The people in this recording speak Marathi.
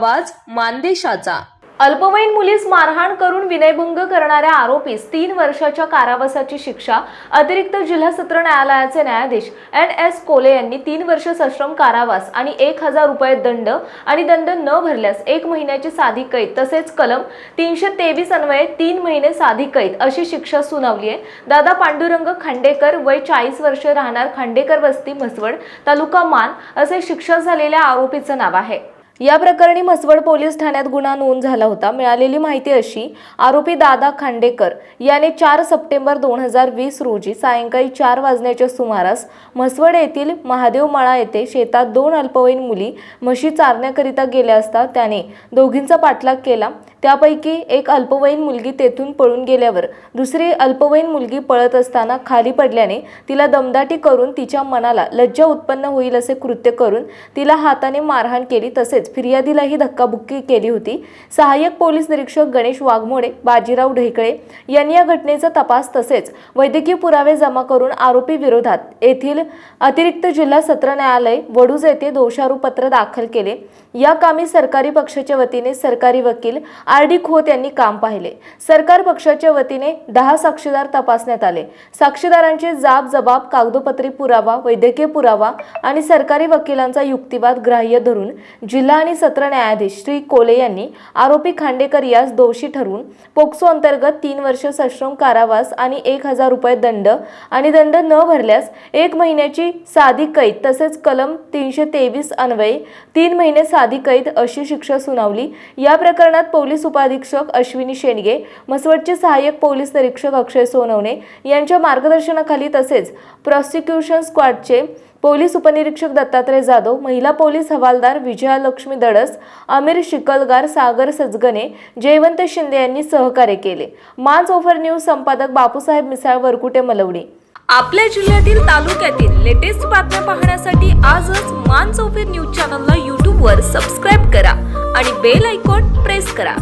आवाज मानदेशाचा. अल्पवयीन मुलीस मारहाण करून विनयभंग करणाऱ्या आरोपीस तीन वर्षाच्या कारावासाची शिक्षा अतिरिक्त जिल्हा सत्र न्यायालयाचे न्यायाधीश एन एस कोले यांनी तीन वर्ष सश्रम कारावास आणि एक हजार रुपये दंड आणि दंड न भरल्यास एक महिन्याची साधी कैद तसेच कलम तीनशे तेवीस अन्वये तीन महिने साधी कैद अशी शिक्षा सुनावली आहे. दादा पांडुरंग खांडेकर वय चाळीस वर्ष राहणार खांडेकर वस्ती म्हसवड तालुका मान असे शिक्षा झालेल्या आरोपीचं नाव आहे. या प्रकरणी म्हसवड पोलीस ठाण्यात गुन्हा नोंद झाला होता. मिळालेली माहिती अशी आरोपी दादा खांडेकर याने चार सप्टेंबर दोन हजार वीस रोजी सायंकाळी चार वाजण्याच्या सुमारास म्हसवड येथील महादेव मळा येथे शेतात दोन अल्पवयीन मुली म्हशी चारण्याकरिता गेल्या असता त्याने दोघींचा पाठलाग केला. त्यापैकी एक अल्पवयीन मुलगी तेथून पळून गेल्यावर दुसरी अल्पवयीन मुलगी पळत असताना खाली पडल्याने तिला दमदाटी करून तिच्या मनाला लज्जा उत्पन्न होईल असे कृत्य करून तिला हाताने मारहाण केली. तसेच फिर्यादीलाही धक्काबुक्की केली होती. सहाय्यक पोलीस निरीक्षक गणेश वाघमोडे बाजीराव ढेकळे यांनी या घटनेचा तपास तसेच वैद्यकीय पुरावे जमा करून आरोपी विरोधात येथील अतिरिक्त जिल्हा सत्र न्यायालय वडूज येथे दोषारोपपत्र दाखल केले. या कामी सरकारी पक्षाच्या वतीने सरकारी वकील आर डी खोत यांनी काम पाहिले. सरकार पक्षाच्या वतीने दहा साक्षीदार तपासण्यात आले. साक्षीदारांचे जाब जबाब कागदोपत्री पुरावा वैद्यकीय पुरावा आणि सरकारी वकिलांचा युक्तिवाद ग्राह्य धरून जिल्हा आणि सत्र न्यायाधीश श्री कोले यांनी आरोपी खांडेकर यास दोषी ठरवून पोक्सो अंतर्गत तीन वर्ष सश्रम कारावास आणि एक हजार रुपये दंड आणि दंड न भरल्यास एक महिन्याची साधी कैद तसेच कलम तीनशे तेवीस अन्वये तीन महिने साधी कैद अशी शिक्षा सुनावली. या प्रकरणात पोलीस उपाधीक्षक अश्विनी शेंडगे मसवटचे सहाय्यक पोलीस निरीक्षक अक्षय सोनवणे यांच्या मार्गदर्शनाखाली तसेच प्रॉसिक्युशन स्क्वॉडचे पोलीस उपनिरीक्षक दत्तात्रय जाधव महिला पोलीस हवालदार विजयालक्ष्मी दडस अमीर शिकलगार सागर सजगने जयवंत शिंदे यांनी सहकार्य केले. माज ओव्हर न्यूज संपादक बापूसाहेब मिसाळ वरकुटे मलवडी आपल्या जिल्ह्यातील तालुक्यातील लेटेस्ट बातम्या पाहण्यासाठी आजच मांस ओव्हर न्यूज चॅनलला यूट्यूबवर सबस्क्राईब करा आणि बेल आयकॉन प्रेस करा.